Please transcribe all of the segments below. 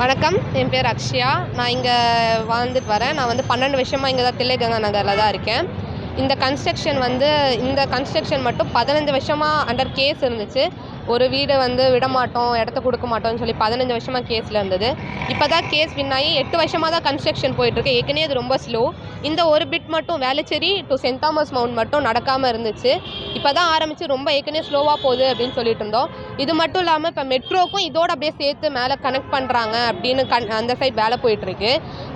வணக்கம். என் பேர் அக்ஷயா. நான் இங்கே வாழ்ந்துட்டு வரேன். நான் வந்து பன்னெண்டு வருஷமாக இங்கே தான் தில்லைகங்கா நகரில் தான் இருக்கேன். இந்த கன்ஸ்ட்ரக்ஷன் வந்து இந்த கன்ஸ்ட்ரக்ஷன் மட்டும் பதினஞ்சு வருஷமாக அண்டர் கேஸ் இருந்துச்சு. ஒரு வீடை வந்து விட மாட்டோம் இடத்த கொடுக்க மாட்டோம்னு சொல்லி பதினஞ்சு வருஷமாக கேஸில் இருந்தது. இப்போ தான் கேஸ் வின் ஆகி எட்டு வருஷமாக தான் கன்ஸ்ட்ரக்ஷன் போயிட்டுருக்கு. ஏற்கனவே அது ரொம்ப ஸ்லோ இந்த ஒரு பிட் மட்டும் Velachery to Saint Thomas Mount மட்டும் நடக்காமல் இருந்துச்சு. இப்போ தான் ஆரம்பித்து ரொம்ப ஏற்கனவே ஸ்லோவாக போகுது அப்படின்னு சொல்லிட்டு இருந்தோம். இது மட்டும் இல்லாமல் இப்போ மெட்ரோக்கும் இதோட அப்படியே சேர்த்து மேலே கனெக்ட் பண்ணுறாங்க அப்படின்னு கண் அந்த சைட் வேலை போயிட்டுருக்கு.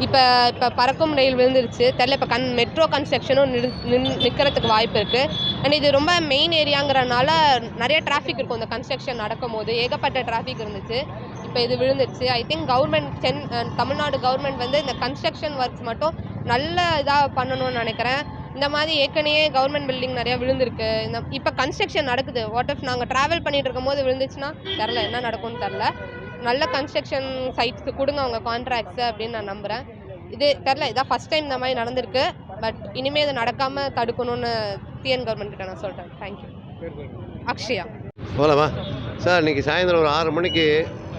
இப்போ இப்போ பறக்கும் ரயில் விழுந்துருச்சு. தெரில இப்போ கன் மெட்ரோ கன்ஸ்ட்ரக்ஷனும் நிறு நிற்கிறதுக்கு வாய்ப்பு இருக்குது அண்ட் இது ரொம்ப மெயின் ஏரியாங்கிறனால நிறைய டிராஃபிக் இருக்கும். இந்த கன்ஸ்ட்ரக்ஷன் நடக்கும் போது ஏகப்பட்ட டிராஃபிக் இருந்துச்சு. இப்போ இது விழுந்துருச்சு. ஐ திங்க் கவர்மெண்ட் சென் தமிழ்நாடு கவர்மெண்ட் வந்து இந்த கன்ஸ்ட்ரக்ஷன் ஒர்க்ஸ் மட்டும் நல்ல இதாக பண்ணணும்னு நினைக்கிறேன். இந்த மாதிரி ஏற்கனவே கவர்மெண்ட் பில்டிங் நிறையா விழுந்திருக்கு. இந்த இப்போ கன்ஸ்ட்ரக்ஷன் நடக்குது. வாட் இஃப் நாங்கள் ட்ராவல் பண்ணிட்டு இருக்கும் போது விழுந்துச்சுன்னா தெரில என்ன நடக்கும்னு தெரில நல்ல கன்ஸ்ட்ரக்ஷன் சைட்ஸ்க்கு கொடுங்க அவங்க கான்ட்ராக்ட்ஸு அப்படின்னு நான் நம்புகிறேன் இது தெரில இதான் ஃபஸ்ட் டைம் இந்த மாதிரி நடந்திருக்கு. பட் இனிமேல் இது நடக்காமல் தடுக்கணும்னு டிஎன் கவர்மெண்ட் கிட்ட நான் சொல்கிறேன் தேங்க்யூ அக்ஷயா. போகலாமா சார் இன்றைக்கி சாயந்தரம் ஒரு ஆறு மணிக்கு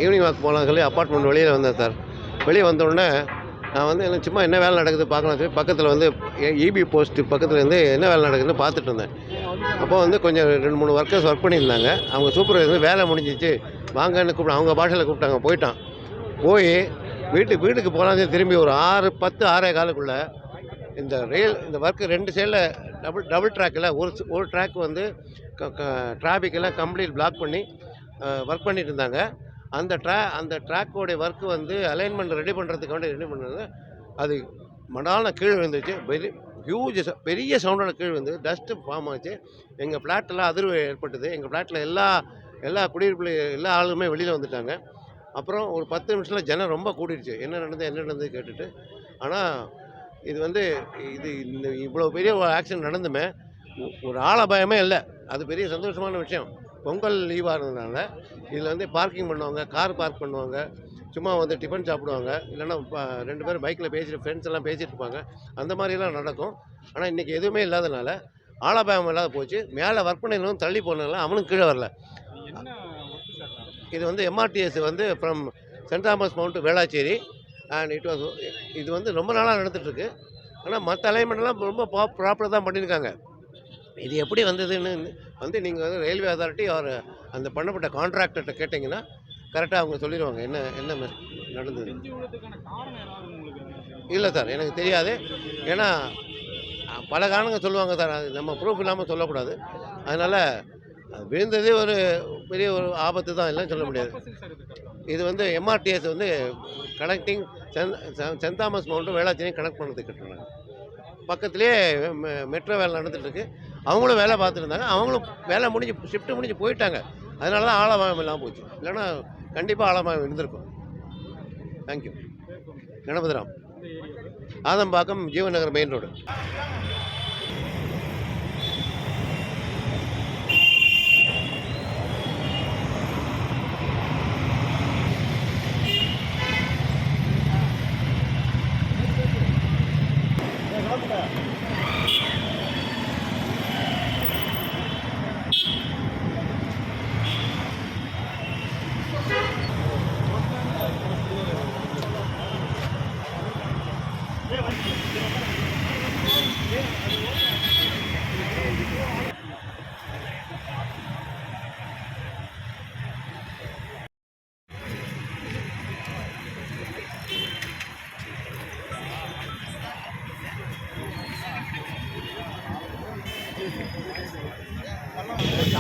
ஈவினிங் வாக் போகலாம் சொல்லி அப்பார்ட்மெண்ட் வெளியில் வந்தேன் சார். வெளியே வந்த உடனே நான் வந்து எனக்கு சும்மா என்ன வேலை நடக்குது பார்க்கலாம் சொல்லி பக்கத்தில் வந்து இபி போஸ்ட் பக்கத்தில் இருந்து என்ன வேலை நடக்குதுன்னு பார்த்துட்டு இருந்தேன். அப்போ வந்து கொஞ்சம் ரெண்டு மூணு ஒர்க்கர்ஸ் ஒர்க் பண்ணியிருந்தாங்க. அவங்க சூப்பர்வைசர் வேலை முடிஞ்சிச்சு. வாங்கன்னு கூப்பிட்டு அவங்க பாஷையில் கூப்பிட்டாங்க போயிட்டான். போய் வீட்டுக்கு வீட்டுக்கு போகலான்னு திரும்பி ஒரு ஆறு பத்து ஆறே காலுக்குள்ளே இந்த ரயில் இந்த ஒர்க்கு ரெண்டு சைடில் டபுள் டபுள் ட்ராக்கில் ஒரு ஒரு ட்ராக் வந்து டிராஃபிக்கெல்லாம் கம்ப்ளீட் பிளாக் பண்ணி ஒர்க் பண்ணிட்டு இருந்தாங்க. அந்த ட்ரா அந்த ட்ராக்கோடைய ஒர்க்கு வந்து அலைன்மெண்ட் ரெடி பண்ணுறதுக்கு வேண்டி ரெடி பண்ணுறது அது மடான கீழே விழுந்துச்சு பெரிய ஹியூஜ் பெரிய சவுண்டோட கீழே வந்து டஸ்ட்டு ஃபார்ம் ஆச்சு. எங்கள் ஃப்ளாட்டெல்லாம் அதிர்வு ஏற்பட்டது. எங்கள் ஃப்ளாட்டில் எல்லா எல்லா குடியிருப்புல எல்லா ஆளுமே வெளியில் வந்துட்டாங்க. அப்புறம் ஒரு பத்து நிமிஷத்தில் ஜனம் ரொம்ப கூடிடுச்சு என்ன நடந்தது என்ன நடந்தது கேட்டுட்டு. ஆனால் இது வந்து இது இந்த இவ்வளோ பெரிய ஆக்சிடென்ட் நடந்துமே ஒரு ஆளபாயமே இல்லை. அது பெரிய சந்தோஷமான விஷயம். பொங்கல் லீவாக இருந்ததுனால இதில் வந்து பார்க்கிங் பண்ணுவாங்க கார் பார்க் பண்ணுவாங்க சும்மா வந்து டிஃபன் சாப்பிடுவாங்க. இல்லைன்னா ரெண்டு பேரும் பைக்கில் பேசிட்டு ஃப்ரெண்ட்ஸ் எல்லாம் பேசிட்டு இருப்பாங்க. அந்த மாதிரிலாம் நடக்கும். ஆனால் இன்றைக்கி எதுவுமே இல்லாதனால ஆளபாயம் இல்லாத போச்சு. மேலே ஒர்க் பண்ணிருந்தவன் தள்ளி போனதுனால அவனும் கீழே வரல. இது வந்து எம்ஆர்டிஎஸ் வந்து from Saint Thomas Mount Velachery. And it was இது வந்து ரொம்ப நாளாக நடந்துகிட்ருக்கு ஆனால் மற்ற அலைன்மெண்ட்லாம் ரொம்ப ப்ராப்பராக தான் பண்ணியிருக்காங்க இது எப்படி வந்ததுன்னு வந்து நீங்கள் வந்து ரயில்வே அத்தாரிட்டி அவர் அந்த பண்ணப்பட்ட கான்ட்ராக்டர்கிட்ட கேட்டிங்கன்னா கரெக்டாக அவங்க சொல்லிடுவாங்க என்ன என்ன நடந்தது? இல்லை சார் எனக்கு தெரியாது. ஏன்னா பல காரணங்கள் சொல்லுவாங்க சார். அது நம்ம ப்ரூஃப் இல்லாமல் சொல்லக்கூடாது. அதனால் அது விழுந்ததே ஒரு பெரிய ஒரு ஆபத்து தான் இல்லைன்னு சொல்ல முடியாது. இது வந்து எம்ஆர்டிஎஸ் வந்து கனெக்டிங் சென் சென்- சென்ட் தாமஸ் மவுண்ட்டும் வேளாச்சேரியும் கனெக்ட் பண்ணுறது கட்டுறாங்க. பக்கத்துலேயே மெ- மெட்ரோ வேலை நடந்துகிட்ருக்கு அவங்களும் வேலை பார்த்துருந்தாங்க அவங்களும் வேலை முடிஞ்சு ஷிஃப்ட்டு முடிஞ்சு போயிட்டாங்க. அதனால தான் ஆழமாயம் இல்லாமல் போச்சு. இல்லைன்னா கண்டிப்பாக ஆழமாயம் இருந்திருக்கும். Thank you Ganapathiram. Adambakkam Jeevan Nagar main road Yeah.